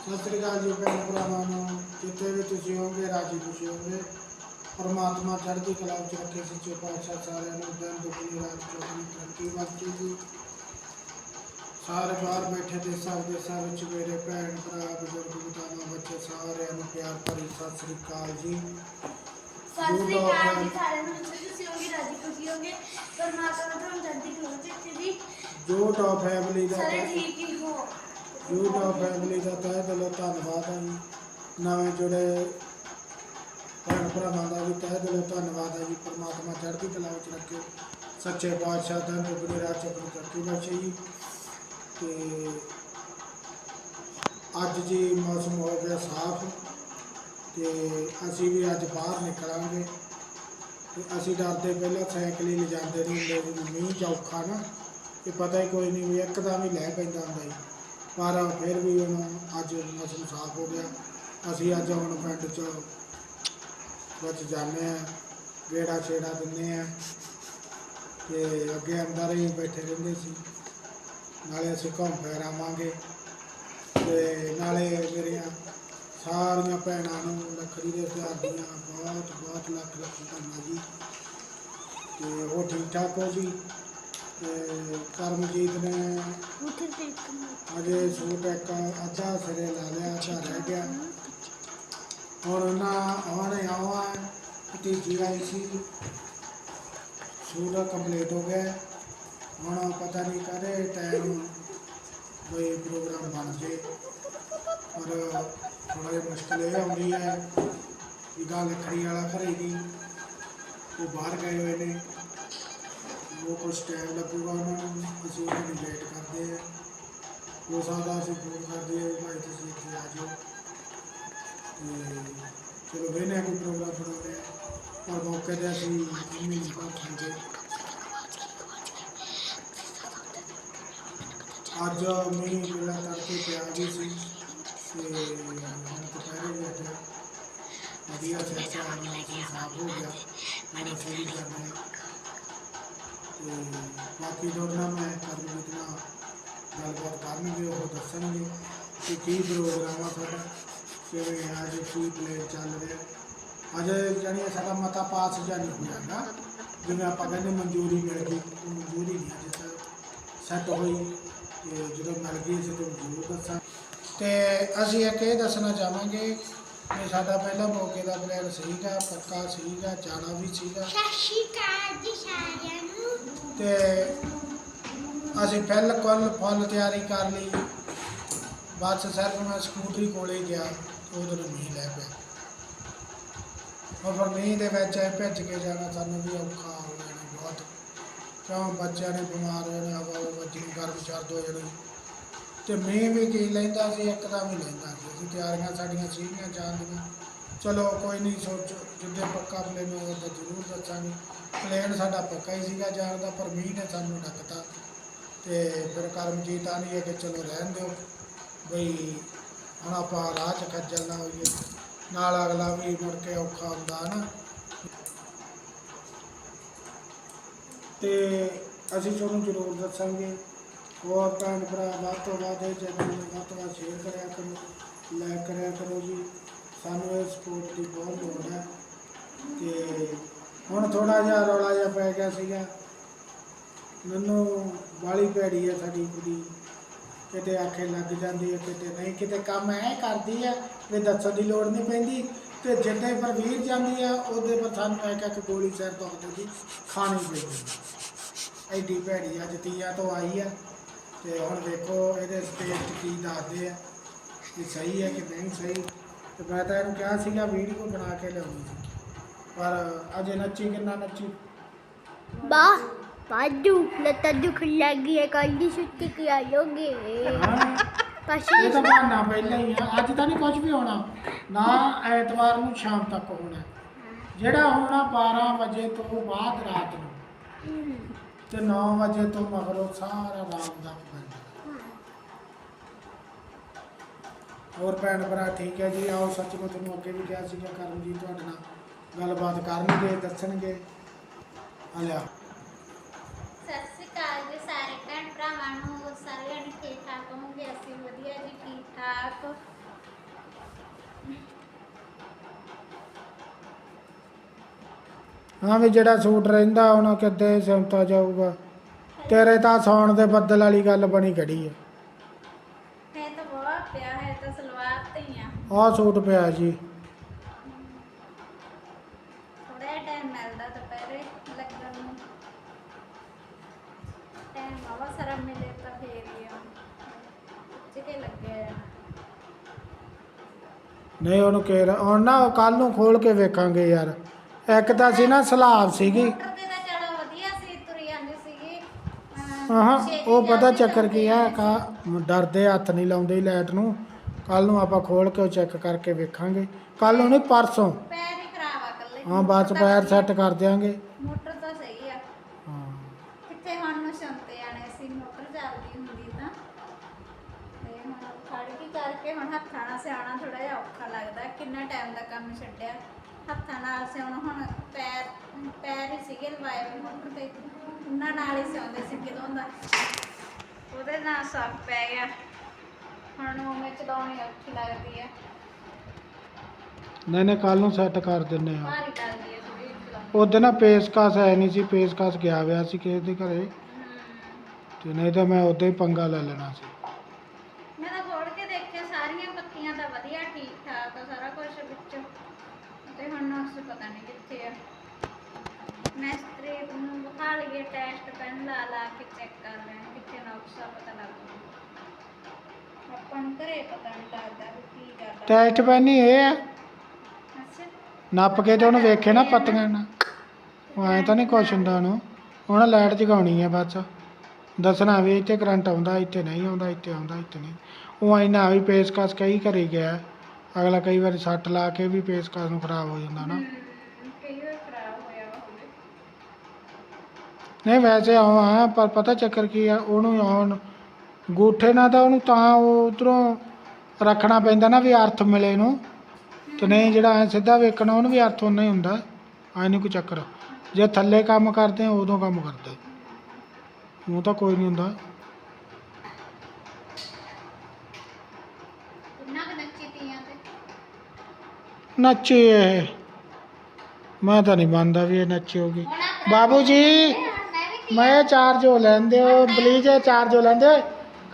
ਸਤਿ ਸ੍ਰੀ ਅਕਾਲ ਜੀ ਭੈਣ ਭਰਾਵਾਂ ਨੂੰ ਜਿੱਥੇ ਵੀ ਤੁਸੀਂ ਹੋਗੇ ਰਾਜੀ ਖੁਸ਼ੀ ਹੋਗੇ ਪਰਮਾਤਮਾ ਚੜ੍ਹਦੀ ਕਲਾ ਵਿੱਚ ਰੱਖੇ ਸੱਚੇ ਪਾਤਸ਼ਾਹ ਸਾਰਿਆਂ ਨੂੰ ਦਿਨ ਦੁਖੀ ਰਾਤ ਚੌਕੀ ਤਰੱਕੀ ਬਖਸ਼ੇ ਜੀ। ਸਾਰੇ ਬਾਹਰ ਬੈਠੇ ਦੇਸਾਂ ਵਿਦੇਸਾਂ ਵਿੱਚ ਮੇਰੇ ਭੈਣ ਭਰਾ ਬਜ਼ੁਰਗ ਬਤਾਵਾਂ ਬੱਚੇ ਸਾਰਿਆਂ ਨੂੰ ਪਿਆਰ ਭਰੀ ਸਤਿ ਸ੍ਰੀ ਅਕਾਲ ਜੀ। ਸਤਿ ਸ੍ਰੀ ਅਕਾਲ ਜੀ ਸਾਰਿਆਂ ਨੂੰ ਜਿੱਥੇ ਤੁਸੀਂ ਹੋਗੇ ਰਾਜੀ ਖੁਸ਼ੀ ਹੋਗੇ ਪਰਮਾਤਮਾ ਤੁਹਾਨੂੰ ਜਲਦੀ ਕਰੋ ਤੇ ਜੀ। ਜੋ ਟੌਪ ਫੈਮਿਲੀ ਦਾ ਸਾਰੇ ਠੀਕ ਹੀ ਹੋ ਫੈਮਿਲੀ ਦਾ ਤਹਿ ਦਿਲੋਂ ਧੰਨਵਾਦ ਹੈ ਜੀ। ਨਵੇਂ ਜੁੜੇ ਭੈਣ ਭਰਾਵਾਂ ਦਾ ਵੀ ਤਹਿ ਦਿਲੋਂ ਧੰਨਵਾਦ ਹੈ ਜੀ। ਪਰਮਾਤਮਾ ਚੜ੍ਹਦੀ ਕਲਾ ਵਿੱਚ ਰੱਖੇ। ਸੱਚੇ ਪਾਤਸ਼ਾਹ ਦਾ ਦੁਗਣੀ ਰਾਤ ਚਕਰ ਚੱਕੀ ਬਖਸ਼ੇ ਜੀ। ਤੇ ਅੱਜ ਜੀ ਮੌਸਮ ਹੋ ਗਿਆ ਸਾਫ਼। ਤੇ ਅਸੀਂ ਵੀ ਅੱਜ ਬਾਹਰ ਨਿਕਲਾਂਗੇ। ਤੇ ਅਸੀਂ ਡਰਦੇ ਪਹਿਲਾਂ ਸਾਈਕਲ ਹੀ ਲਿਜਾਂਦੇ ਨਹੀਂ ਹੁੰਦੇ ਵੀ ਮੀਂਹ ਚੌਖਾ ਨਾ, ਤੇ ਪਤਾ ਹੀ ਕੋਈ ਨਹੀਂ ਵੀ ਇੱਕਦਮ ਹੀ ਲੈ ਪੈਂਦਾ ਹੁੰਦਾ ਜੀ। ਪਰ ਫਿਰ ਵੀ ਹੁਣ ਅੱਜ ਮੌਸਮ ਸਾਫ਼ ਹੋ ਗਿਆ। ਅਸੀਂ ਅੱਜ ਹੁਣ ਪਿੰਡ ਚ ਵਿੱਚ ਜਾਂਦੇ ਆ ਗੇੜਾ ਛੇੜਾ ਦਿੰਦੇ ਆ ਤੇ ਅੱਗੇ ਅੰਦਰ ਹੀ ਬੈਠੇ ਰਹਿੰਦੇ ਸੀ। ਨਾਲੇ ਅਸੀਂ ਘੁੰਮ ਫਿਰ ਆਵਾਂਗੇ ਤੇ ਨਾਲੇ ਮੇਰੀਆਂ ਸਾਰੀਆਂ ਭੈਣਾਂ ਨੂੰ ਰੱਖੜੀ ਦੇ ਤਿਉਹਾਰ ਦੀਆਂ ਬਹੁਤ ਬਹੁਤ ਲੱਖ ਲੱਖ ਧੰਨਵਾਦ ਜੀ। ਤੇ ਉਹ ਠੀਕ ਠਾਕ ਹੋ ਜੀ? ਤੇ ਕਰਮਜੀਤ ਨੇ ਅਜੇ ਸੂਟ ਇੱਕ ਅੱਧਾ ਸਿਰੇ ਲਾ ਲਿਆ ਅੱਧਾ ਰਹਿ ਗਿਆ। ਹੁਣ ਨਾ ਹੁਣ ਆਵਾ ਭਤੀਜੀ ਆਈ ਸੀ। ਸੂਟ ਕੰਪਲੀਟ ਹੋ ਗਿਆ। ਹੁਣ ਪਤਾ ਨਹੀਂ ਕਦੇ ਟਾਈਮ ਕੋਈ ਪ੍ਰੋਗਰਾਮ ਬਣ ਜੇ। ਪਰ ਥੋੜਾ ਜਿਹਾ ਮੁਸ਼ਕਲ ਇਹ ਆਉਂਦੀ ਹੈ ਕਿ ਗੱਲ ਲੱਕੜੀ ਵਾਲਾ ਘਰੇ ਦੀ ਉਹ ਬਾਹਰ ਗਏ ਹੋਏ ਨੇ। ਉਹ ਕੁਝ ਟਾਈਮ ਲੱਗੂਗਾ ਉਹਨਾਂ ਨੂੰ ਅਸੀਂ ਉਹਨਾਂ ਨੂੰ ਵੇਟ ਕਰਦੇ ਆ ਹੋ ਸਕਦਾ ਅਸੀਂ ਫੋਨ ਕਰਦੇ ਆ ਵੀ ਭਾਈ ਤੁਸੀਂ ਇੱਥੇ ਆ ਜਾਓ ਤੇ ਚਲੋ ਵੇਨੇ ਕੋਈ ਪ੍ਰੋਗਰਾਮ ਬਣਾਉਂਦੇ ਆ ਪਰ ਮੌਕੇ ਤੇ ਅਸੀਂ ਮੰਮੀ ਨੂੰ ਪਹੁੰਚਾਂਗੇ ਅੱਜ ਮੀਂਹ ਪਹਿਲਾਂ ਕਰਕੇ ਪਿਆ ਵੀ ਸੀ ਤੇ ਹੁਣ ਦੁਪਹਿਰੇ ਵੀ ਅੱਜ ਵਧੀਆ ਚਰਚਾ ਮੌਸਮ ਸਾਫ਼ ਹੋ ਗਿਆ ਹੁਣ ਅਸੀਂ ਵੀ ਕਰਨੇ ਆ ਤੇ ਬਾਕੀ ਦੋਨਾਂ ਮੈਂ ਕਰਨ ਜਿਤਨਾ ਗੱਲਬਾਤ ਕਰਨਗੇ, ਉਹ ਦੱਸਣਗੇ ਕਿ ਕੀ ਪ੍ਰੋਗਰਾਮ ਆ ਸਾਡਾ, ਕਿਵੇਂ ਅੱਜ ਕੀ ਪਲੇਨ ਚੱਲ ਰਿਹਾ। ਅਜੇ ਜਾਣੀ ਸਾਡਾ ਮਤਾ ਪਾਸ ਜਾਂ ਨਹੀਂ ਹੋਇਆ ਨਾ ਜਿਵੇਂ ਆਪਾਂ ਕਹਿੰਦੇ ਮਨਜ਼ੂਰੀ ਮਿਲ ਗਈ ਉਹ ਮਨਜ਼ੂਰੀ ਨਹੀਂ ਅਜੇ ਤੱਕ ਸੈੱਟ ਹੋਈ, ਤੇ ਜਦੋਂ ਮਿਲ ਗਈ ਅਸੀਂ ਤੁਹਾਨੂੰ ਜ਼ਰੂਰ ਦੱਸਾਂ ਤੇ ਅਸੀਂ ਇੱਕ ਇਹ ਦੱਸਣਾ ਚਾਹਾਂਗੇ ਕਿ ਸਾਡਾ ਪਹਿਲਾ ਮੌਕੇ ਦਾ ਪਲਾਨ ਸੀਗਾ ਪੱਕਾ ਸੀਗਾ ਜਾਣਾ ਵੀ ਸੀਗਾ। ਸਤਿ ਸ਼੍ਰੀ ਅਕਾਲ ਜੀ ਸਾਰਿਆਂ ਨੂੰ। ਤੇ ਅਸੀਂ ਪਹਿਲ ਕੋਲ ਫੁੱਲ ਤਿਆਰੀ ਕਰ ਲਈ। ਬਸ ਸਿਰਫ ਮੈਂ ਸਕੂਟਰੀ ਕੋਲੇ ਗਿਆ ਉਦੋਂ ਮੀਂਹ ਲੈ ਪਿਆ। ਉਹ ਫਿਰ ਮੀਂਹ ਦੇ ਵਿੱਚ ਇਹ ਭਿੱਜ ਕੇ ਜਾਣਾ ਸਾਨੂੰ ਵੀ ਔਖਾ ਹੋ ਜਾਣਾ ਬਹੁਤ। ਕਿਉਂ? ਬੱਚਿਆਂ ਨੇ ਬਿਮਾਰ ਹੋ ਜਾਣਾ ਹਵਾ ਵੱਜਣੀ ਗਰਮ ਸਰਦ ਹੋ ਜਾਣੀ। ਤੇ ਮੀਂਹ ਵੀ ਕੀ ਲੈਂਦਾ ਸੀ ਇੱਕਦਮ ਹੀ ਲੈਂਦਾ ਸੀ। ਅਸੀਂ ਤਿਆਰੀਆਂ ਸਾਡੀਆਂ ਸੀਗੀਆਂ ਜਾਣ ਦੀਆਂ। ਚਲੋ ਕੋਈ ਨਹੀਂ, ਸੋਚੋ, ਜਿੱਦੇ ਪੱਕਾ ਪਲੇਨ ਹੋਇਆ ਤਾਂ ਜ਼ਰੂਰ ਦੱਸਾਂਗੇ। ਪਲੇਨ ਸਾਡਾ ਪੱਕਾ ਹੀ ਸੀਗਾ ਜਾਣ ਦਾ, ਪਰ ਮੀਂਹ ਨੇ ਸਾਨੂੰ ਡੱਕਤਾ। ਤੇ ਫਿਰ ਕਰਮਜੀਤ ਆਨੀ ਹੈ ਕਿ ਚਲੋ ਰਹਿਣ ਦਿਓ। ਬਈ, ਹੁਣ ਆਪਾਂ ਰਾਹ 'ਚ ਖੱਜਲ ਨਾ ਹੋਈਏ। ਨਾਲ ਅਗਲਾ ਵੀ ਮੁੜ ਕੇ ਔਖਾ ਹੁੰਦਾ ਨਾ। ਤੇ ਅਸੀਂ ਤੁਹਾਨੂੰ ਜ਼ਰੂਰ ਦੱਸਾਂਗੇ। ਹੋਰ ਭੈਣ ਭਰਾ, ਵੱਧ ਤੋਂ ਵੱਧ ਇਹ ਚੈਨਲ ਨੂੰ ਵੱਧ ਤੋਂ ਵੱਧ ਸ਼ੇਅਰ ਕਰਿਆ ਕਰੋ ਲਾਈਕ ਕਰਿਆ ਕਰੋ ਜੀ। ਸਾਨੂੰ ਇਹ ਸਪੋਰਟ ਦੀ ਬਹੁਤ ਲੋੜ ਹੈ। ਤੇ ਹੁਣ ਥੋੜਾ ਜਿਹਾ ਰੌਲਾ ਜਿਹਾ ਪੈ ਗਿਆ ਸੀਗਾ। ਮੈਨੂੰ ਬਾਲੀ ਭੈੜੀ ਹੈ ਸਾਡੀ ਕੁੜੀ। ਕਿਤੇ ਆਖੇ ਲੱਗ ਜਾਂਦੀ ਹੈ, ਕਿਤੇ ਨਹੀਂ, ਕਿਤੇ ਕੰਮ ਐ ਕਰਦੀ ਹੈ ਵੀ ਦੱਸਣ ਦੀ ਲੋੜ ਨਹੀਂ ਪੈਂਦੀ। ਤੇ ਜਿੱਦੇ ਪਰ ਵੀਰ ਜਾਂਦੀ ਆ ਉਹਦੇ ਪਰ ਸਾਨੂੰ ਇੱਕ ਇੱਕ ਗੋਲੀ ਸਿਰ ਤੋਂ ਦੀ ਖਾਣੀ ਪੈਂਦੀ ਐਡੀ ਭੈੜੀ ਅੱਜ ਤੀਆ ਤੋਂ ਆਈ ਆ ਤੇ ਹੁਣ ਵੇਖੋ ਇਹਦੇ ਸਟੇਟ ਕੀ ਦੱਸਦੇ ਆ ਕਿ ਸਹੀ ਹੈ ਕਿ ਨਹੀਂ ਸਹੀ। ਤੇ ਮੈਂ ਤਾਂ ਇਹਨੂੰ ਕਿਹਾ ਸੀਗਾ ਵੀਡੀਓ ਬਣਾ ਕੇ ਲਿਆਉਣੀ ਸੀ। ਪਰ ਅਜੇ ਨੱਚੀ ਕਿੰਨਾ ਨੱਚੀ? ਬਾ ਪਾਜੂ ਲੱਤਾਂ ਦੁਖ ਲੱਗੀ ਹੈ ਕੱਲ ਦੀ ਛੁੱਟੀ ਕੀ ਆਇਓਗੇ ਪਸ਼ੂ ਇਹ ਤਾਂ ਬਹਾਨਾ ਪਹਿਲਾਂ ਹੀ ਆ। ਅੱਜ ਤਾਂ ਨਹੀਂ ਕੁਝ ਵੀ ਹੋਣਾ। ਨਾ ਐਤਵਾਰ ਨੂੰ ਸ਼ਾਮ ਤੱਕ ਹੋਣਾ। ਜਿਹੜਾ ਹੋਣਾ 12 ਵਜੇ ਤੋਂ ਬਾਅਦ ਰਾਤ ਨੂੰ। ਤੇ 9 ਵਜੇ ਤੋਂ ਮਗਰੋਂ ਸਾਰਾ ਰਾਤ ਦਾ ਬੰਦ ਹੋਰ ਭੈਣ ਭਰਾ, ਠੀਕ ਹੈ ਜੀ? ਆਓ ਸੱਚ ਮੈਂ ਅੱਗੇ ਵੀ ਕਿਹਾ ਸੀਗਾ, ਕਰਮ ਜੀ ਤੁਹਾਡੇ ਨਾਲ ਗੱਲਬਾਤ ਕਰਨਗੇ, ਦੱਸਣਗੇ। ਆ ਸਤਿ ਸ਼੍ਰੀ ਅਕਾਲ ਜੀ ਸਾਰੇ ਭੈਣ ਭਰਾਵਾਂ ਨੂੰ, ਸਾਰਿਆਂ ਨੂੰ ਠੀਕ ਠਾਕ ਹੋਣਗੇ ਅਸੀਂ ਵਧੀਆ ਜੀ, ਠੀਕ ਠਾਕ। ਹਾਂ ਵੀ ਜਿਹੜਾ ਸੂਟ ਰਹਿੰਦਾ ਹੁਣ ਕਿੱਦੇ ਸਿਮਤਾ ਜਾਊਗਾ। ਤੇਰੇ ਤਾਂ ਸੌਣ ਦੇ ਬੱਦਲ ਵਾਲੀ ਗੱਲ ਬਣੀ ਖੜੀ ਹੈ ਤਾਂ ਬਹੁਤ ਪਿਆ ਹੈ ਤਾਂ ਸਲਵਾਰ ਤੇ ਹੀ ਆ। ਆਹ ਸੂਟ ਪਿਆ ਜੀ। ਥੋੜਾ ਟਾਈਮ ਮਿਲਦਾ ਦੁਪਹਿਰੇ ਲੱਗਣ ਨੂੰ। ਟਾਈਮ ਬਾਬਾ ਸਾਰਾ ਮਿਲੇ ਤਾਂ ਫੇਰ ਹੀ ਆ। ਚਿਕੇ ਲੱਗੇ ਆ। ਨਹੀਂ ਉਹਨੂੰ ਕਹਿ ਹੁਣ ਨਾ ਕੱਲ ਨੂੰ ਖੋਲ ਕੇ ਵੇਖਾਂਗੇ ਯਾਰ। ਇੱਕ ਤਾਂ ਸੀ ਨਾ ਸਲਾਬ ਸੀਗੀ। ਮੋਟਰ ਤੇ ਤਾਂ ਚਲੋ ਵਧੀਆ ਸੀ ਤੁਰੀ ਜਾਂਦੀ ਸੀਗੀ ਅਹ, ਆਹਾਂ ਛੇਤੀ ਉਹ ਪਤਾ ਜਾਂਦੀ ਚੱਕਰ ਕੀ ਆ ਜਾਂਦੀ ਕਾ ਡਰਦੇ ਹੱਥ ਨਹੀਂ ਲਾਉਂਦੇ ਲਾਈਟ ਨੂੰ। ਕੱਲ ਨੂੰ ਆਪਾਂ ਖੋਲ ਕੇ ਉਹ ਚੈੱਕ ਕਰਕੇ ਵੇਖਾਂਗੇ। ਕੱਲ ਨੂੰ ਨਹੀਂ ਪਰਸੋਂ। ਪੈਰ ਹੀ ਖਰਾਬ ਆ ਕੱਲੇ ਹਾਂ ਬਾਅਦ ਚ ਪੈਰ ਸੈੱਟ ਕਰ ਦਿਆਂਗੇ। ਮੋਟਰ ਤਾਂ ਸਹੀ ਆ। ਹਾਂ ਕਿੱਥੇ ਹੁਣ ਨੂੰ ਸ਼ੰਤੇ ਆਣੇ ਸੀ ਮੋਟਰ ਚੱਲਦੀ ਹੁੰਦੀ ਤਾਂ। ਤੇ ਹੁਣ ਖੜ ਕੇ ਕਰਕੇ ਹੁਣ ਹੱਥਾਂ ਨਾਲ ਸਿਆਣਾ ਥੋੜਾ ਜਿਹਾ ਔਖਾ ਲੱਗਦਾ ਕਿੰਨਾ ਟਾਈਮ ਦਾ ਕੰਮ ਛੱਡਿਆ ਹੱਥਾਂ ਨਾਲ ਸਿਆਉਣਾ ਹੁਣ ਪੈਰ ਪੈਰ ਹੀ ਸੀਗੇ ਲਵਾਏ ਮੋਟਰ ਤੇ ਉਹਨਾਂ ਨਾਲ ਹੀ ਸਿਆਉਂਦੇ ਸੀ ਕਿਦੋਂ ਦਾ। ਉਹਦੇ ਨਾਲ ਸੱਪ ਪੈ ਗਿਆ। ਹੁਣ ਉਹ ਮੈਂ ਚਲਾਉਣੀ ਔਖੀ ਲੱਗਦੀ ਹੈ ਨਹੀਂ ਨਹੀਂ ਕੱਲ ਨੂੰ ਸੈੱਟ ਕਰ ਦਿੰਨੇ ਆ ਭਾਰੀ ਲੱਗਦੀ ਚਲਾਉਣੀ। ਉਹਦੇ ਨਾ ਪੇਸਕਸ ਹੈ ਨਹੀਂ ਸੀ ਪੇਸਕਸ ਗਿਆ ਹੋਇਆ ਸੀ ਕਿਸੇ ਦੇ ਘਰੇ। ਤੇ ਨਹੀਂ ਤਾਂ ਮੈਂ ਉਦੋਂ ਹੀ ਪੰਗਾ ਲੈ ਲੈਣਾ ਸੀ। ਲਈਏ ਟੈਸਟ ਪੈਨ ਲਾ ਲਾ ਕੇ ਚੈੱਕ ਕਰ ਲੈਣ ਕਿੱਥੇ ਨੁਕਸ ਪਤਾ ਲੱਗ ਜੂ ਆਪਾਂ ਨੂੰ ਘਰੇ ਪਤਾ ਨਹੀਂ ਲੱਗਦਾ ਵੀ ਕੀ ਕਰਦਾ ਟੈਸਟ ਪੈਣੀ ਇਹ ਆ ਅੱਛਾ ਨੱਪ ਕੇ ਤੇ ਉਹਨੂੰ ਵੇਖੇ ਨਾ ਪੱਤੀਆਂ ਨਾ ਉਹ ਐਂ ਤਾਂ ਨਹੀਂ ਕੁਛ ਹੁੰਦਾ ਉਹਨੂੰ ਉਹਨਾਂ ਲਾਈਟ ਜਗਾਉਣੀ ਆ ਬਸ ਦੱਸਣਾ ਵੀ ਇੱਥੇ ਕਰੰਟ ਆਉਂਦਾ ਇੱਥੇ ਨਹੀਂ ਆਉਂਦਾ ਇੱਥੇ ਆਉਂਦਾ ਇੱਥੇ ਨਹੀਂ ਉਹ ਐਂ ਨਾ ਵੀ ਪੇਸਕਸ ਕਈ ਘਰੇ ਗਿਆ ਅਗਲਾ ਕਈ ਵਾਰੀ ਸੱਟ ਲਾ ਕੇ ਵੀ ਪੇਸਕਸ ਨੂੰ ਖਰਾਬ ਹੋ ਜਾਂਦਾ ਨਾ ਹਮ, ਕਈ ਵਾਰ ਖਰਾਬ ਹੋਇਆ ਵਾ ਹੋਵੇ ਨਹੀਂ ਵੈਸੇ ਆਵਾਂ ਪਰ ਪਤਾ ਚੱਕਰ ਕੀ ਆ ਉਹਨੂੰ ਆਉਣ। ਗੂਠੇ ਨਾਲ ਤਾਂ ਉਹਨੂੰ ਤਾਂ ਉਹ ਉਧਰੋਂ ਰੱਖਣਾ ਪੈਂਦਾ ਨਾ ਵੀ ਅਰਥ ਮਿਲੇ ਨੂੰ ਤੇ ਨਹੀਂ ਜਿਹੜਾ ਐ ਸਿੱਧਾ ਵੇਖਣਾ ਉਹਨੂੰ ਵੀ ਅਰਥ ਉਨਾ ਹੀ ਹੁੰਦਾ। ਐ ਨਹੀਂ ਕੋਈ ਚੱਕਰ। ਜੇ ਥੱਲੇ ਕੰਮ ਕਰਦੇ ਆ ਉਦੋਂ ਕੰਮ ਕਰਦੇ। ਉਹ ਤਾਂ ਕੋਈ ਨਹੀਂ ਹੁੰਦਾ। ਨੱਚੀ ਮੈਂ ਤਾਂ ਨਹੀਂ ਮੰਨਦਾ ਵੀ ਇਹ ਨੱਚੀ ਹੋਗੀ ਹੁਣ ਆਪਣਾ ਬਾਬੂ ਜੀ! ਮੈਂ ਚਾਰਜ ਹੋ ਲੈਂਦੇ ਹੋ ਇਹ ਚਾਰਜ ਹੋ ਲੈਂਦੇ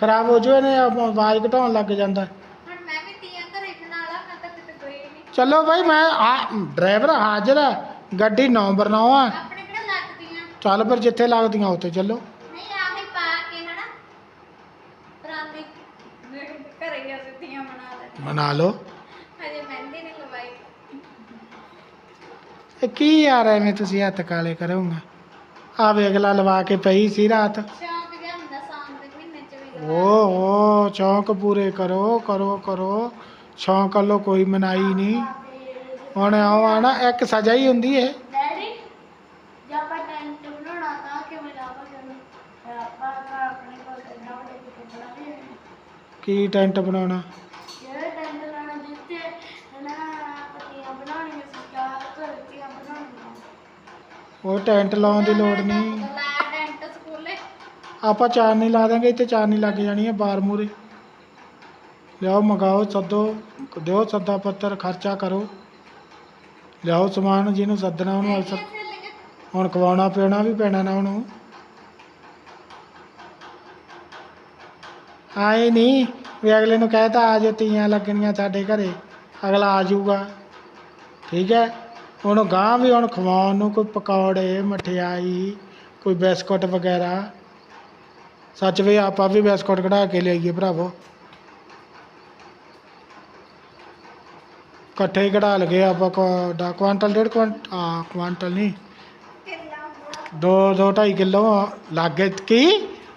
ਖਰਾਬ ਹੋ ਜੂ ਇਹਨੇ ਆਵਾਜ਼ ਘਟਾਉਣ ਲੱਗ ਜਾਂਦਾ। ਹੁਣ ਮੈਂ ਵੀ ਤੀਆਂ ਘਰੇ ਬਣਾ ਲਾ ਮੈਂ ਤਾਂ ਕਿਤੇ ਗਈ ਨਹੀਂ। ਚਲੋ ਭਾਈ ਮੈਂ ਆ ਡਰਾਈਵਰ ਹਾਜ਼ਰ ਹੈ ਗੱਡੀ ਨੰਬਰ 9 ਆ ਆਪਣੇ ਕਿਹੜਾ ਲੱਗਦੀਆਂ? ਚੱਲ ਫਿਰ ਜਿੱਥੇ ਲੱਗਦੀਆਂ ਉੱਥੇ ਚੱਲੋ। ਨਹੀਂ ਆਹੀ ਪਾ ਕੇ ਹਨਾ। ਪਰਾਂਦੇ ਮੇਰੇ ਘਰੇ ਹੀ ਅਸੀਂ ਤੀਆਂ ਬਣਾ ਲੈ। ਮਨਾ ਲਓ। ਹਜੇ ਮਹਿੰਦੀ ਨਹੀਂ ਲਵਾਈ। ਇਹ ਕੀ ਯਾਰ ਐਵੇਂ ਤੁਸੀਂ ਹੱਥ ਕਾਲੇ ਕਰੋਗੇ? ਆ ਵੇਗਲਾ ਲਵਾ ਕੇ ਪਈ ਸੀ ਰਾਤ। ਸ਼ੌਂਕ ਜਿਹਾ ਹੁੰਦਾ ਸਾਉਣ ਦੇ ਮਹੀਨੇ ਚ ਵੀ ਓ ਓ ਸ਼ੌਂਕ ਪੂਰੇ ਕਰੋ ਕਰੋ ਕਰੋ। ਸ਼ੌਂਕ ਵੱਲੋਂ ਕੋਈ ਮਨਾਈ ਨਹੀਂ ਹੁਣ ਆਓ ਆ ਨਾ ਇੱਕ ਸਜ਼ਾ ਹੀ ਹੁੰਦੀ ਹੈ ਡੈਡੀ ਜੇ ਆਪਾਂ ਟੈਂਟ ਬਣਾਉਣਾ ਤਾਂ ਕਿਵੇਂ ਲਾਵਾਂਗੇ ਆਪਾਂ ਤਾਂ ਆਪਣੇ ਕੋਲ ਇੰਨਾ ਵੱਡਾ ਕਿਤੇ ਬਣਾ ਲਿਆ ਕੀ ਟੈਂਟ ਬਣਾਉਣਾ ਜਿਹੜੇ ਟੈਂਟ ਲਾਣਾ ਜਿੱਥੇ ਨਾ ਪੱਤੀਆਂ ਬਣਾਉਣੀਆਂ ਸੀ ਚਾਰ ਧਰਤੀਆਂ ਬਣਾਉਣੀਆਂ ਉਹ ਟੈਂਟ ਲਾਉਣ ਦੀ ਲੋੜ ਨਹੀਂ। ਲਾ ਡੈਂਟ ਸਕੂਲੇ ਆਪਾਂ ਚਾਰਨੀ ਲਾ ਦਾਂਗੇ ਇੱਥੇ ਚਾਰਨੀ ਲੱਗ ਜਾਣੀ ਹੈ ਬਾਰ ਮੂਰੇ ਲਿਆਓ, ਮੰਗਾਓ, ਸੱਦੋ, ਦਿਓ ਸੱਦਾ ਪੱਤਰ, ਖਰਚਾ ਕਰੋ। ਲਿਆਓ ਸਮਾਨ, ਜਿਹਨੂੰ ਸੱਦਣਾ ਉਹਨੂੰ ਅਸਰ ਹੁਣ ਖਵਾਉਣਾ ਪਿਆਉਣਾ ਵੀ ਪੈਣਾ ਨਾ ਉਹਨੂੰ। ਆਏ ਨਹੀਂ, ਵੀ ਅਗਲੇ ਨੂੰ ਕਹਿਤਾ ਆ ਜੇ ਤੀਆਂ ਲੱਗਣੀਆਂ ਸਾਡੇ ਘਰੇ, ਅਗਲਾ ਆ ਜਾਊਗਾ। ਠੀਕ ਹੈ। ਉਹਨੂੰ ਗਾਂ ਵੀ ਹੁਣ ਖਵਾਉਣ ਨੂੰ ਕੋਈ ਪਕੌੜੇ ਮਠਿਆਈ ਕੋਈ ਬਿਸਕੁਟ ਵਗੈਰਾ। ਸੱਚ ਵੀ ਆਪਾਂ ਵੀ ਬਿਸਕੁਟ ਕਢਾ ਕੇ ਲਿਆਈਏ ਭਰਾਵੋ। ਇਕੱਠੇ ਹੀ ਕਢਾ ਲਗੇ ਆਪਾਂ ਡਾ ਕੁਆਂਟਲ ਡੇਢ ਕੁਆਂਟ ਆ ਕੁਆਂਟਲ ਨਹੀਂ। ਦੋ ਦੋ ਢਾਈ ਕਿਲੋ ਲੱਗੇ ਕੀ?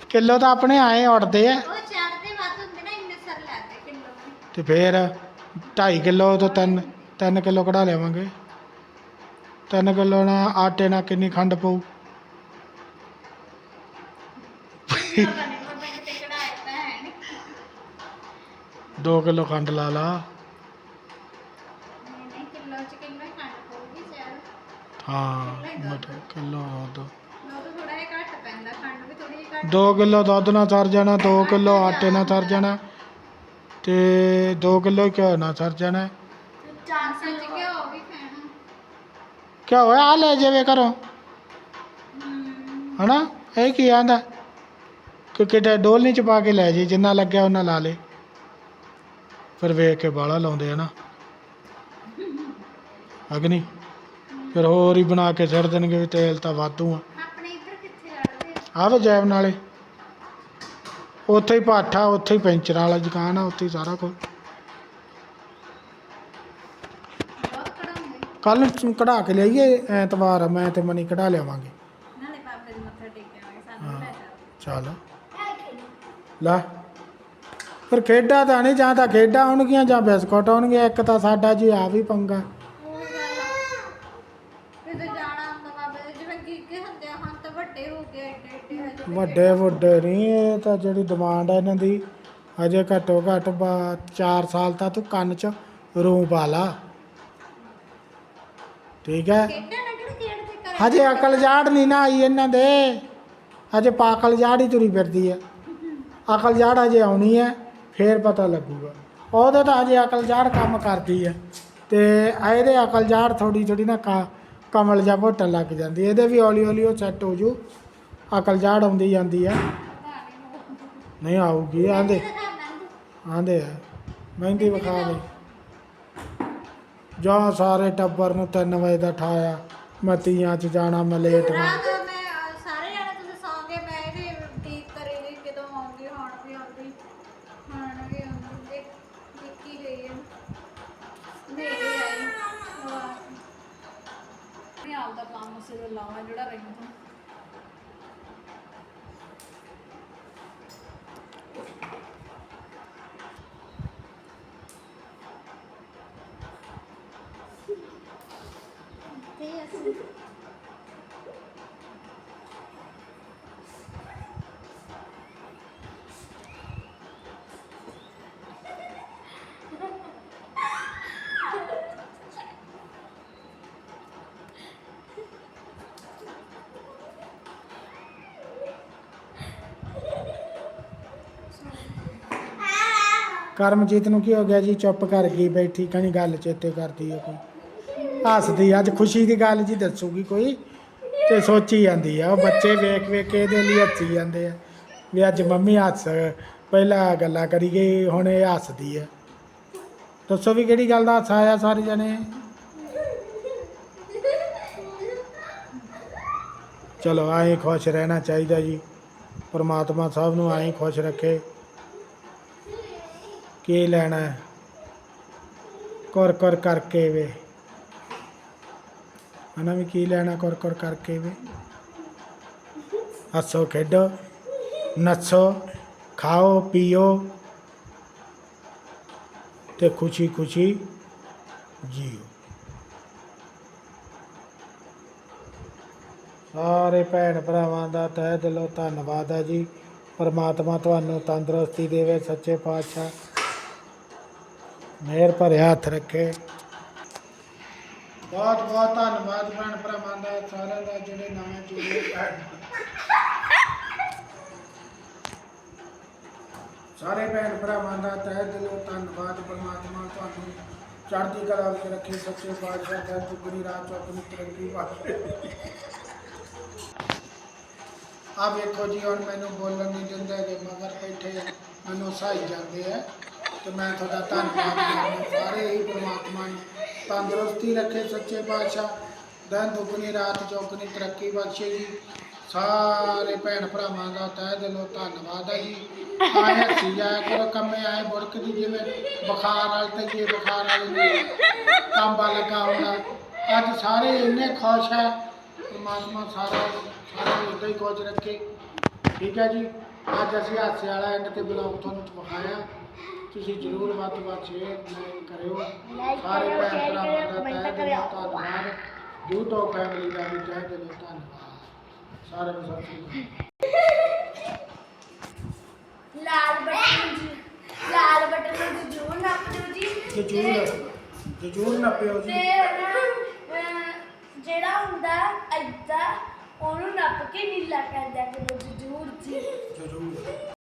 ਕਿਲੋ ਤਾਂ ਆਪਣੇ ਆਏ ਉੜਦੇ ਆ। ਉਹ ਚੜਦੇ ਵੱਧ ਹੁੰਦੇ ਨਾ ਇੰਨੇ ਸਰ ਲੱਗਦੇ ਕਿਲੋ। ਨੂੰ ਤੇ ਫੇਰ 2.5 ਕਿਲੋ ਤੋਂ 3 3 ਕਿਲੋ ਕਢਾ ਲਿਆਵਾਂਗੇ। 3 ਕਿਲੋ ਨਾਲ ਆਟੇ ਨਾਲ ਕਿੰਨੀ ਖੰਡ ਪਊ? ਦੋ ਨਹੀਂ ਮੈਂ ਕਿਤੇ ਕਢਾਏ ਤਾਂ ਹੈ ਨਹੀਂ 2 ਕਿਲੋ ਖੰਡ ਲਾ ਲਾ। ਨਹੀਂ ਨਹੀਂ ਹਾਂ, ਮਟ ਕਿਲੋ ਦੁੱਧ ਉਹ ਤਾਂ ਥੋੜਾ ਜਿਹਾ ਘੱਟ ਪੈਂਦਾ ਖੰਡ ਵੀ ਥੋੜੀ ਜਿਹੀ ਘੱਟ 2 ਕਿਲੋ ਦੁੱਧ ਨਾਲ ਸਰ ਜਾਣਾ 2 ਕਿਲੋ ਆਟੇ ਨਾਲ ਸਰ ਜਾਣਾ ਤੇ 2 ਕਿਲੋ ਘਿਓ ਨਾਲ ਸਰ ਜਾਣਾ। ਚਾਰ ਸੱਚ ਕਿਲੋ ਘਿਓ ਵੀ ਕਿਆ ਹੋਇਆ? ਆ ਲੈ ਜਾਵੇ ਹਮ, ਹਨਾ? ਇਹ ਕੀ ਆਂਦਾ? ਕਿ ਕਿਤੇ ਡੋਲਨੀ ਚ ਪਾ ਕੇ ਲੈ ਜੇ ਜਿੰਨਾ ਲੱਗਿਆ ਉਹਨਾਂ ਲਾ ਲੇ। ਫਿਰ ਵੇਖ ਕੇ ਬਾਲਾ ਲਾਉਂਦੇ ਆ ਨਾ। ਅਗਨੀ ਫਿਰ ਹੋਰ ਹੀ ਬਣਾ ਕੇ ਛੱਡ ਦੇਣਗੇ ਵੀ ਤੇਲ ਤਾਂ ਵਾਧੂ ਆ। ਆਪਣੇ ਇੱਧਰ ਕਿੱਥੇ ਲੜਦੇ ਆਵੇ ਜੈਬ ਨਾਲੇ। ਉੱਥੇ ਹੀ ਪਾਠਾ ਉੱਥੇ ਹੀ ਪੈਂਚਰਾਂ ਵਾਲਾ ਦੁਕਾਨ ਆ ਉੱਥੇ ਹੀ ਸਾਰਾ ਕੁਝ ਬਹੁਤ ਕਢਾਉਂਦੇ ਕੱਲ ਨੂੰ ਕਢਾ ਕੇ ਲਿਆਈਏ ਐਤਵਾਰ ਆ, ਮੈਂ ਤੇ ਮਨੀ ਕਢਾ ਲਿਆਵਾਂਗੇ। ਨਾਲੇ ਬਾਬੇ ਦੇ ਮੱਥਾ ਟੇਕਾਂਗੇ ਸਾਨੂੰ ਲੈ ਜਾ। ਚੱਲ। ਲੈ ਫਿਰ ਖੇਡਾਂ ਤਾਂ ਨਹੀਂ ਜਾਂ ਤਾਂ ਖੇਡਾਂ ਆਉਣਗੀਆਂ ਜਾਂ ਬਿਸਕੁਟ ਆਉਣਗੇ ਇੱਕ ਤਾਂ ਸਾਡਾ ਜੀ ਆ ਵੀ ਪੰਗਾ। ਉਹੀ ਗੱਲ ਆ। ਕਿਤੇ ਜਾਣਾ ਹੁੰਦਾ ਬਾਬੇ ਦੇ ਜਿਵੇਂ ਕੀ ਕੀ ਹੁੰਦੇ ਆ ਹੁਣ ਤਾਂ ਵੱਡੇ ਹੋ ਗਏ ਹਜੇ ਵੱਡੇ ਵੱਡੇ ਨਹੀਂ ਇਹ ਤਾਂ ਜਿਹੜੀ ਡਿਮਾਂਡ ਹੈ ਇਹਨਾਂ ਦੀ ਅਜੇ ਘੱਟੋ ਘੱਟ 4 ਸਾਲ ਤਾਂ ਤੂੰ ਕੰਨ 'ਚ ਰੂ ਪਾ ਲਾ। ਠੀਕ ਹੈ? ਕਰੇ ਹਜੇ ਅਕਲ ਜਾੜ ਨਹੀਂ ਨਾ ਆਈ ਇਹਨਾਂ ਦੇ। ਹਜੇ ਪਾਕਲ ਜਾੜ ਹੀ ਤੁਰੀ ਫਿਰਦੀ ਹੈ। ਅਕਲ ਜਾੜ ਹਜੇ ਆਉਣੀ ਹੈ ਫੇਰ ਪਤਾ ਲੱਗੂਗਾ। ਉਹਦੇ ਤਾਂ ਹਜੇ ਅਕਲ ਜਾੜ ਕੰਮ ਕਰਦੀ ਹੈ। ਤੇ ਇਹਦੇ ਅਕਲ ਜਾੜ ਥੋੜੀ ਥੋੜੀ ਨਾ ਕਾ ਕਮਲ ਜਾ ਘੁੱਟਣ ਲੱਗ ਜਾਂਦੀ ਹੈ। ਇਹਦੇ ਵੀ ਹੌਲੀ ਹੌਲੀ ਉਹ ਸੈੱਟ ਹੋ ਜੂ। ਅਕਲ ਜਾੜ ਆਉਂਦੀ ਜਾਂਦੀ ਹੈ। ਨਹੀਂ ਆਊਗੀ ਆਂਦੇ ਆਂਦੇ ਆ। ਮਹਿੰਦੀ ਵਿਖਾ ਦੇ। ਜਾਂ ਸਾਰੇ ਟੱਬਰ ਨੂੰ 3 ਵਜੇ ਦਾ ਠਾਇਆ ਮੈਂ ਤੀਆਂ ਚ ਜਾਣਾ ਮੈਂ ਲੇਟ ਨਾ ਰਾਤ ਮੈਂ ਅਹ, ਸਾਰੇ ਜਾਣੇ ਤੁਸੀਂ ਸੌਂ ਗਏ ਮੈਂ ਇਹਦੀ ਉਡੀਕ ਕਰੀ ਗਈ ਕਦੋਂ ਆਉਂਗੀ ਹੁਣ ਵੀ ਆਉਂਦੀ ਹੁਣ ਵੀ ਆਉਂਦੀ ਦੇਖ ਦੇਖੀ ਗਈ ਹੈ ਨੇੜੇ ਆਈ। ਨਹੀਂ ਆਪਦਾ ਕੰਮ ਸਿਰ ਲਾਉਣਾ ਜਿਹੜਾ ਰਹਿੰਦਾ। ਕਰਮਜੀਤ ਨੂੰ ਕੀ ਹੋ ਗਿਆ ਜੀ? ਚੁੱਪ ਕਰ ਗਈ ਬੈਠੀ, ਕਣੀ ਗੱਲ ਚੇਤੇ ਕਰਦੀ ਹੈ ਕੋਈ। ਹੱਸਦੀ ਅੱਜ ਖੁਸ਼ੀ ਦੀ ਗੱਲ ਜੀ ਦੱਸੂਗੀ ਕੋਈ। ਤੇ ਸੋਚੀ ਜਾਂਦੀ ਆ, ਉਹ ਬੱਚੇ ਵੇਖ ਵੇਖ ਕੇ ਇਹਦੇ ਲਈ ਹੱਸੀ ਜਾਂਦੇ ਆ। ਵੀ ਅੱਜ ਮੰਮੀ ਹੱਸ, ਪਹਿਲਾਂ ਗੱਲਾਂ ਕਰੀ ਗਈ ਹੁਣ ਇਹ ਹੱਸਦੀ ਆ। ਦੱਸੋ ਵੀ ਕਿਹੜੀ ਗੱਲ ਦਾ ਹਾਸਾ ਆਇਆ ਸਾਰੇ ਜਣੇ? ਚਲੋ, ਆਏ ਖੁਸ਼ ਰਹਿਣਾ ਚਾਹੀਦਾ ਜੀ। ਪਰਮਾਤਮਾ ਸਭ ਨੂੰ ਆਏ ਖੁਸ਼ ਰੱਖੇ। ਕੀ ਲੈਣਾ ਹੈ? ਕੁਰ ਕਰਕੇ ਵੇ। ਹਨਾ ਵੀ ਕੀ ਲੈਣਾ ਕੁਰ ਕੁਰ ਕਰਕੇ ਵੇ? ਹੱਸੋ, ਖੇਡੋ ਨੱਚੋ ਖਾਓ, ਪੀਓ ਤੇ ਖੁਸ਼ੀ ਖੁਸ਼ੀ ਜੀਓ। ਸਾਰੇ ਭੈਣ ਭਰਾਵਾਂ ਦਾ ਤਹਿ ਦਿਲੋਂ ਧੰਨਵਾਦ ਹੈ ਜੀ। ਪਰਮਾਤਮਾ ਤੁਹਾਨੂੰ ਤੰਦਰੁਸਤੀ ਦੇਵੇ, ਸੱਚੇ ਪਾਤਸ਼ਾਹ। ਮਿਹਰ ਭਰਿਆ ਹੱਥ ਰੱਖੇ। ਬਹੁਤ ਬਹੁਤ ਧੰਨਵਾਦ ਭੈਣ ਭਰਾਵਾਂ ਦਾ, ਸਾਰਿਆਂ ਦਾ ਜਿਹੜੇ ਨਵੇਂ ਜੁੜੇ ਸਾਰੇ ਭੈਣ ਭਰਾਵਾਂ ਦਾ ਤਹਿ ਦਿਲੋਂ ਧੰਨਵਾਦ, ਪਰਮਾਤਮਾ ਤੁਹਾਨੂੰ ਚੜ੍ਹਦੀ ਕਲਾ ਵਿੱਚ ਰੱਖੇ, ਸੱਚੇ ਪਾਤਸ਼ਾਹ ਦਾ ਦੁਗਣੀ ਰਾਤ ਚੌਕਨੀ ਤਰੱਕੀ ਬਖਸ਼ੇ ਆ ਵੇਖੋ ਜੀ, ਹੁਣ ਮੈਨੂੰ ਬੋਲਣ ਨਹੀਂ ਦਿੰਦੇ ਕਿ ਮਗਰ ਬੈਠੇ ਮੈਨੂੰ ਸਹਾਈ ਜਾਂਦੇ ਆ। ਤੇ ਮੈਂ ਤੁਹਾਡਾ ਧੰਨਵਾਦ ਕਰਦਾ ਸਾਰੇ ਹੀ ਪ੍ਰਮਾਤਮਾ ਨੂੰ ਤੰਦਰੁਸਤੀ ਰੱਖੇ ਸੱਚੇ ਪਾਤਸ਼ਾਹ। ਦਿਨ ਦੁਗਣੀ ਰਾਤ ਚੌਗਣੀ ਤਰੱਕੀ ਬਖਸ਼ੇ ਜੀ। ਸਾਰੇ ਭੈਣ ਭਰਾਵਾਂ ਦਾ ਤਹਿ ਦਿਲੋਂ ਧੰਨਵਾਦ ਹੈ ਜੀ। ਆਏ ਹੱਸੀ ਜਾਇਆ ਕਰੋ, ਕੰਮੇ ਆਏ ਬੁੜਕਦੀ ਜਿਵੇਂ ਬੁਖਾਰ ਵਾਲ ਤੇ ਜੇ ਬੁਖਾਰ ਵਾਲੇ ਨੂੰ ਕਾਂਬਾ ਲੱਗਾ ਹੁੰਦਾ। ਅੱਜ ਸਾਰੇ ਇੰਨੇ ਖੁਸ਼ ਹੈ। ਪਰਮਾਤਮਾ ਸਾਰਾ ਸਾਰੇ ਉਦਾਂ ਹੀ ਖੁਸ਼ ਰੱਖੇ। ਠੀਕ ਹੈ ਜੀ। ਅੱਜ ਅਸੀਂ ਹਾਸੇ ਵਾਲਾ ਐਂਡ ਤੇ ਬਲੌਗ ਤੁਹਾਨੂੰ ਵਿਖਾਇਆ ਤੁਸੀਂ ਜਰੂਰ ਵੱਧ ਤੋਂ ਵੱਧ ਸ਼ੇਅਰ ਕਰਿਓ। ਸਾਰੇ ਭੈਣ ਭਰਾਵਾਂ ਦਾ ਤਹਿ। ਦਿਲੋਂ ਧੰਨਵਾਦ। YouTube ਫੈਮਿਲੀ ਦਾ ਵੀ ਤਹਿ ਦਿਲੋਂ ਧੰਨਵਾਦ। ਸਾਰਿਆਂ ਨੂੰ ਸਤਿ ਸ਼੍ਰੀ ਅਕਾਲ। ਲਾਲ ਬਟਨ ਨੂੰ ਲਾਲ ਬਟਨ ਨੂੰ ਜ਼ਰੂਰ ਨੱਪ ਦਿਓ ਜੀ। ਜਰੂਰ ਜਰੂਰ ਨਾ ਪਿਓ ਜੀ। ਤੇ ਨਾ ਅਹ, ਜਿਹੜਾ ਹੁੰਦਾ ਐਦਾਂ ਉਹਨੂੰ ਨੱਪ ਕੇ ਨੀਲਾ ਕਰ ਦਿਆ ਕਰੋ ਜ਼ਰੂਰ ਜੀ। ਜਰੂਰ